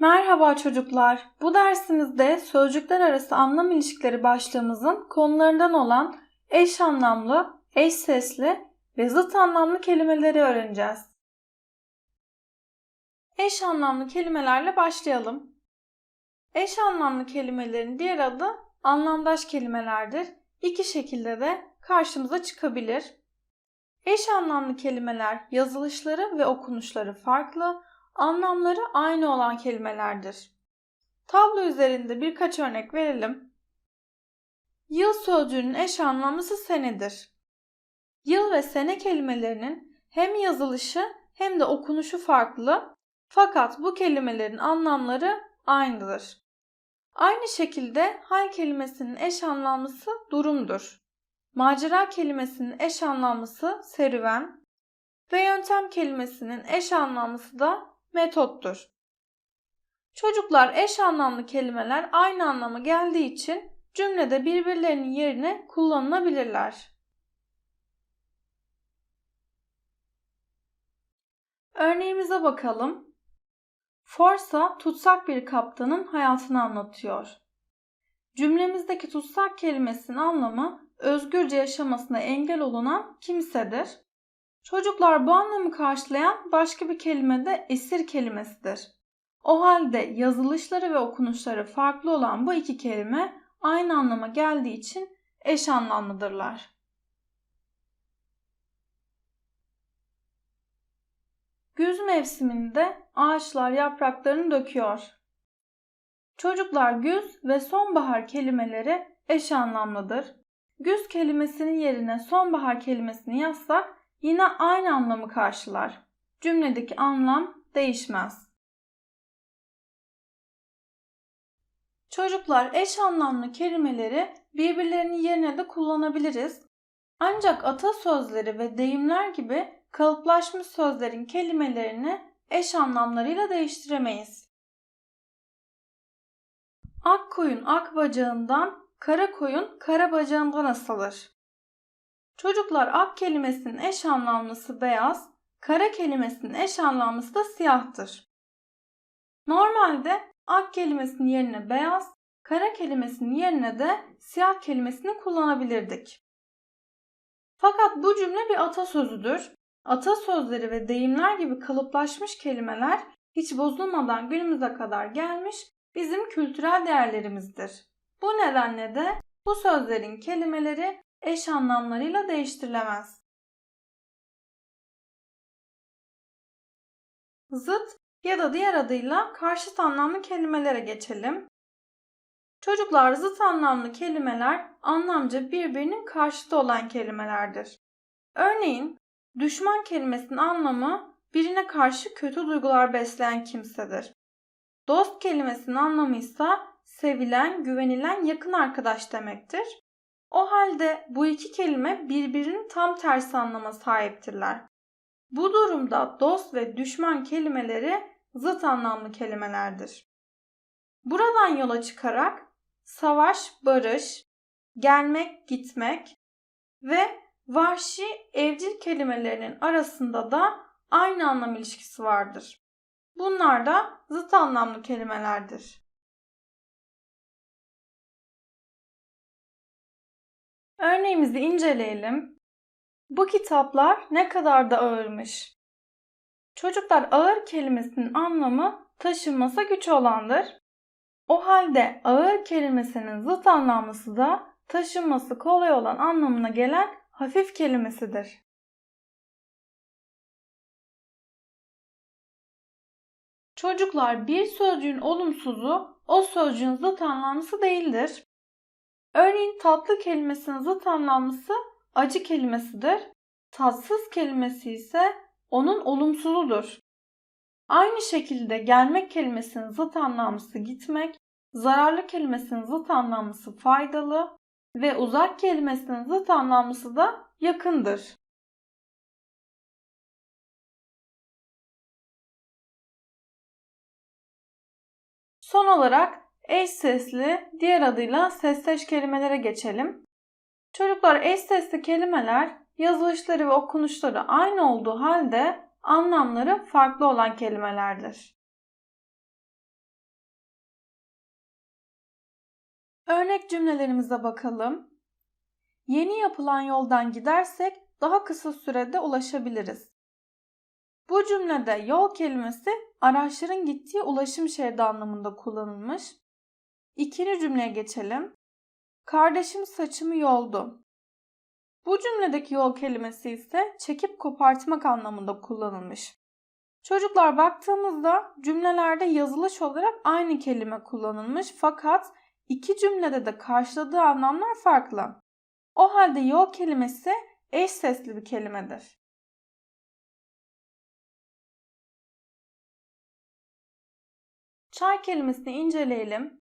Merhaba çocuklar. Bu dersimizde sözcükler arası anlam ilişkileri başlığımızın konularından olan eş anlamlı, eş sesli ve zıt anlamlı kelimeleri öğreneceğiz. Eş anlamlı kelimelerle başlayalım. Eş anlamlı kelimelerin diğer adı anlamdaş kelimelerdir. İki şekilde de karşımıza çıkabilir. Eş anlamlı kelimeler yazılışları ve okunuşları farklı, anlamları aynı olan kelimelerdir. Tablo üzerinde birkaç örnek verelim. Yıl sözcüğünün eş anlamlısı senedir. Yıl ve sene kelimelerinin hem yazılışı hem de okunuşu farklı fakat bu kelimelerin anlamları aynıdır. Aynı şekilde hal kelimesinin eş anlamlısı durumdur. Macera kelimesinin eş anlamlısı serüven ve yöntem kelimesinin eş anlamlısı da metottur. Çocuklar eş anlamlı kelimeler aynı anlama geldiği için cümlede birbirlerinin yerine kullanılabilirler. Örneğimize bakalım. Forsa tutsak bir kaptanın hayatını anlatıyor. Cümlemizdeki tutsak kelimesinin anlamı özgürce yaşamasına engel olunan kimsedir. Çocuklar bu anlamı karşılayan başka bir kelime de esir kelimesidir. O halde yazılışları ve okunuşları farklı olan bu iki kelime aynı anlama geldiği için eş anlamlıdırlar. Güz mevsiminde ağaçlar yapraklarını döküyor. Çocuklar güz ve sonbahar kelimeleri eş anlamlıdır. Güz kelimesinin yerine sonbahar kelimesini yazsak yine aynı anlamı karşılar. Cümledeki anlam değişmez. Çocuklar eş anlamlı kelimeleri birbirlerinin yerine de kullanabiliriz. Ancak atasözleri ve deyimler gibi kalıplaşmış sözlerin kelimelerini eş anlamlarıyla değiştiremeyiz. Ak koyun ak bacağından, kara koyun kara bacağından asılır. Çocuklar ak kelimesinin eş anlamlısı beyaz, kara kelimesinin eş anlamlısı da siyahtır. Normalde ak kelimesinin yerine beyaz, kara kelimesinin yerine de siyah kelimesini kullanabilirdik. Fakat bu cümle bir atasözüdür. Atasözleri ve deyimler gibi kalıplaşmış kelimeler hiç bozulmadan günümüze kadar gelmiş bizim kültürel değerlerimizdir. Bu nedenle de bu sözlerin kelimeleri eş anlamlarıyla değiştirilemez. Zıt ya da diğer adıyla karşıt anlamlı kelimelere geçelim. Çocuklar zıt anlamlı kelimeler anlamca birbirinin karşıtı olan kelimelerdir. Örneğin düşman kelimesinin anlamı birine karşı kötü duygular besleyen kimsedir. Dost kelimesinin anlamı ise sevilen, güvenilen yakın arkadaş demektir. O halde bu iki kelime birbirinin tam tersi anlama sahiptirler. Bu durumda dost ve düşman kelimeleri zıt anlamlı kelimelerdir. Buradan yola çıkarak savaş, barış, gelmek, gitmek ve vahşi, evcil kelimelerinin arasında da aynı anlam ilişkisi vardır. Bunlar da zıt anlamlı kelimelerdir. Örneğimizi inceleyelim. Bu kitaplar ne kadar da ağırmış. Çocuklar ağır kelimesinin anlamı taşınması güç olandır. O halde ağır kelimesinin zıt anlamlısı da taşınması kolay olan anlamına gelen hafif kelimesidir. Çocuklar bir sözcüğün olumsuzu o sözcüğün zıt anlamlısı değildir. Örneğin tatlı kelimesinin zıt anlamlısı acı kelimesidir. Tatsız kelimesi ise onun olumsuzudur. Aynı şekilde gelmek kelimesinin zıt anlamlısı gitmek, zararlı kelimesinin zıt anlamlısı faydalı ve uzak kelimesinin zıt anlamlısı da yakındır. Son olarak eş sesli, diğer adıyla sesleş kelimelere geçelim. Çocuklar eş sesli kelimeler yazılışları ve okunuşları aynı olduğu halde anlamları farklı olan kelimelerdir. Örnek cümlelerimize bakalım. Yeni yapılan yoldan gidersek daha kısa sürede ulaşabiliriz. Bu cümlede yol kelimesi araçların gittiği ulaşım şeridi anlamında kullanılmış. İkinci cümleye geçelim. Kardeşim saçımı yoldu. Bu cümledeki yol kelimesi ise çekip kopartmak anlamında kullanılmış. Çocuklar baktığımızda cümlelerde yazılış olarak aynı kelime kullanılmış fakat iki cümlede de karşıladığı anlamlar farklı. O halde yol kelimesi eş sesli bir kelimedir. Çay kelimesini inceleyelim.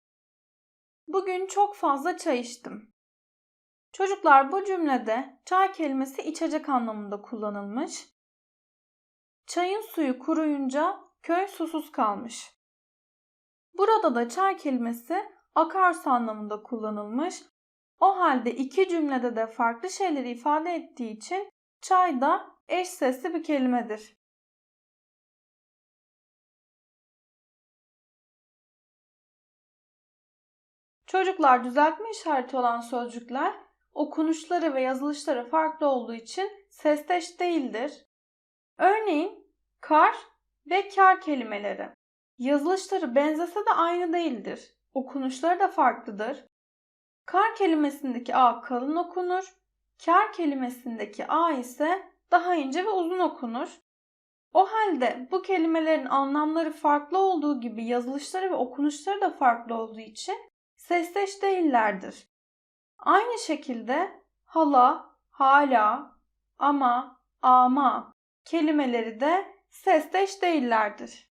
Bugün çok fazla çay içtim. Çocuklar bu cümlede çay kelimesi içecek anlamında kullanılmış. Çayın suyu kuruyunca köy susuz kalmış. Burada da çay kelimesi akarsu anlamında kullanılmış. O halde iki cümlede de farklı şeyleri ifade ettiği için çay da eş sesli bir kelimedir. Çocuklar düzeltme işareti olan sözcükler okunuşları ve yazılışları farklı olduğu için sesteş değildir. Örneğin kar ve kar kelimeleri. Yazılışları benzese de aynı değildir. Okunuşları da farklıdır. Kar kelimesindeki A kalın okunur. Kar kelimesindeki A ise daha ince ve uzun okunur. O halde bu kelimelerin anlamları farklı olduğu gibi yazılışları ve okunuşları da farklı olduğu için sesteş değillerdir. Aynı şekilde hala, hala, ama, ama kelimeleri de sesteş değillerdir.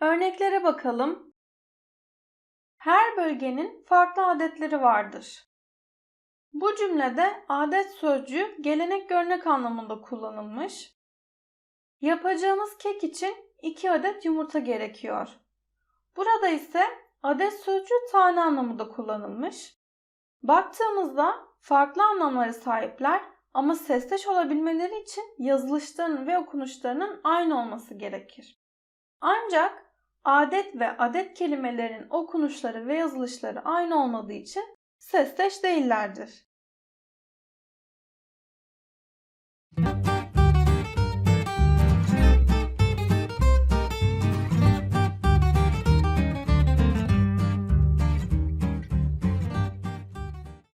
Örneklere bakalım. Her bölgenin farklı adetleri vardır. Bu cümlede adet sözcüğü gelenek görnek anlamında kullanılmış. Yapacağımız kek için 2 adet yumurta gerekiyor. Burada ise adet sözcüğü tane anlamında kullanılmış. Baktığımızda farklı anlamlara sahipler ama sesteş olabilmeleri için yazılışlarının ve okunuşlarının aynı olması gerekir. Ancak adet ve adet kelimelerinin okunuşları ve yazılışları aynı olmadığı için sesteş değillerdir.